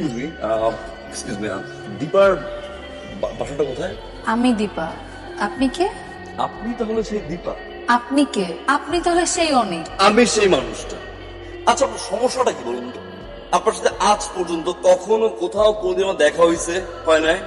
Excuse me excuse me দীপার বাসাটা কোথায়? আমি দীপা। আপনি কে? আপনি তাহলে সেই দীপা। আপনি কে? আপনি তাহলে সেই অনেক। আমি সেই মানুষটা। আচ্ছা আপনার সমস্যাটা কি বলুন তো? আপনার সাথে আজ পর্যন্ত কখনো কোথাও কোনোদিন দেখা হয়েছে হয় নাই?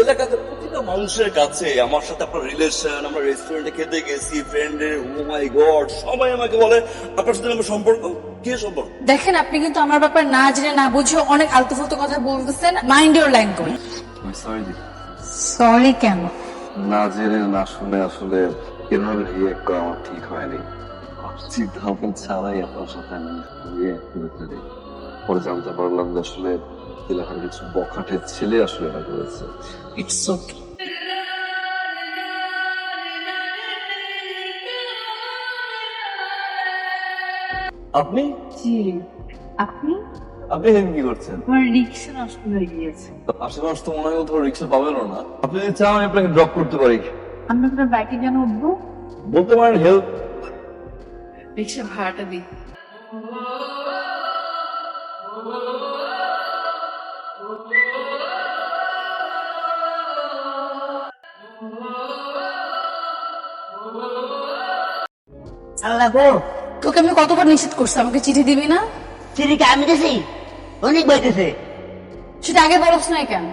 এলাকাতে প্রতিটা মানুষের কাছে আমার সাথে আপনার রিলেশন আমরা রেস্টুরেন্টে খেতে গেছি ফ্রেন্ডের ও মাই গড সবাই আমাকে বলে আপনার সাথে আমার সম্পর্ক? কে সম্পর্ক? দেখেন আপনি কিন্তু আমার ব্যাপার না জেনে না বুঝে অনেক আলতু ফালতু কথা বলতেছেন mind your language sorry sorry কেন? না জেনে না শুনে আসলে এভাবে রিয়েক্ট করা আমার ঠিক হয়নি। চিন্তা ভাবনা ছাড়াই আপনার সাথে আমি রিয়েক্ট করে ফেলি। পরে জানতে পারলাম যে আসলে এলাকার কিছু বখাটের ছেলে আসলে এটা করেছে। ইটস ওকে আপনি? জি। আপনি? আপনি এখানে কি করছেন? আমার রিক্সা নষ্ট হয়ে গিয়েছে। আশেপাশে তো মনে হয় কোথাও রিক্সা পাবেনও না। আপনি যদি চান আমি আপনাকে ড্রপ করতে পারি। আমি আপনার বাইকে কেন উঠবো? বলতে পারেন হেল্প রিক্সা ভাড়াটা দিই। আল্লাহ গো তোকে আমি কতবার নিষেধ করছি আমাকে চিঠি দিবি না? চিনিকে আমি গেছি অনেক বাইতেছে সেটা আগে বলছ না কেন?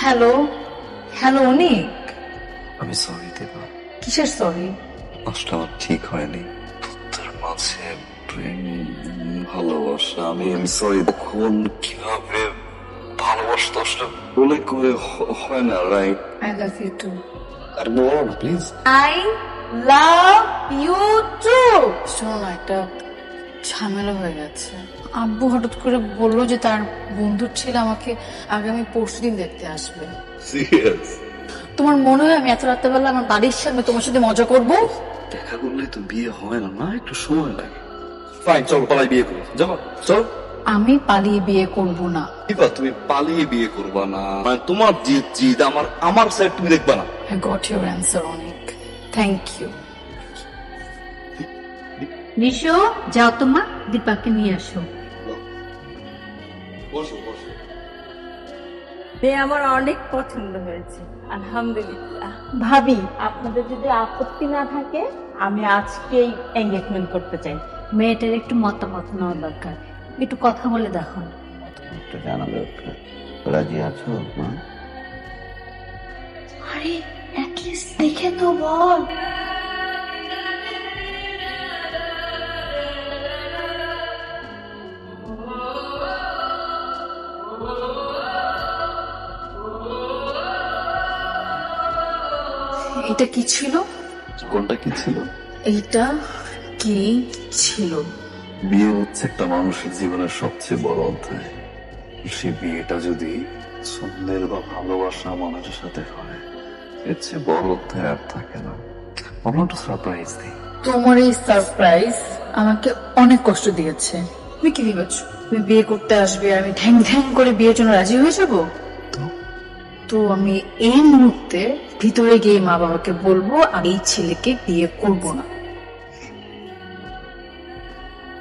Hello hello Anik. আমি সরি দেবা। কিসের সরি আসলে আমার ঠিক হয়নি। তার মাঝে প্রেম ভালোবাসা আমি আমি সরি কখন কীভাবে ভালোবাসা বলে করে হয় না right I love you too আর বলো please I love you too শোনো একটা ঝামেলা হয়ে গেছে। আব্বু হঠাৎ করে বলল যে তার বন্ধুর ছেলে আমাকে আগামী পরশু দিন দেখতে আসবে। সিরিয়াস তোমার মনে হয় আমি এত রাত্রেবেলা আমার বাড়ির সামনে তোমার সাথে মজা করব? দেখা করলে তো বিয়ে হয় না না? একটু সময় লাগে। ফাইন চলো পালাই বিয়ে করি যাব চলো। আমি পালিয়ে বিয়ে করব না। দীপা তুমি পালিয়ে বিয়ে করবা না। মানে তোমার জিদ জিদ আমার আমার সাইড তুমি দেখবা না। আই গট ইউর অ্যান্সার অনেক। থ্যাংক ইউ নিশো যাও তোমা দীপাকে নিয়ে আসো। বসো বসো। মেয়ে আমার অনেক পছন্দ হয়েছে আলহামদুলিল্লাহ। ভাবি। আপনাদের যদি আপত্তি না থাকে আমি আজকেই এঙ্গেজমেন্ট করতে চাই। মেয়েটার একটু মতামত নেওয়া দরকার। একটু কথা বলে দেখো। একটু জানা দরকার রাজি আছো মা? আরে অ্যাটলিস্ট দেখে তো বল। এটা কি ছিল? কোনটা কি ছিল? এইটা কি ছিল? বিয়ে হচ্ছে একটা মানুষের জীবনের সবচেয়ে বড় অধ্যায়। সে বিয়েটা যদি সুন্দর বা ভালোবাসা মানুষের সাথে হয় এর চেয়ে বড় অধ্যায় আর থাকে না। আমরা একটু সারপ্রাইজ দিই। তোমার এই সারপ্রাইজ আমাকে অনেক কষ্ট দিয়েছে। তুমি কি ভেবেছ? তুমি বিয়ে করতে আসবে আমি ঠ্যাং ঠ্যাং করে বিয়ের জন্য রাজি হয়ে যাব? তো? আমি এই মুহূর্তে ভিতরে গিয়ে মা বাবাকে বলব আর এই ছেলেকে বিয়ে করব না।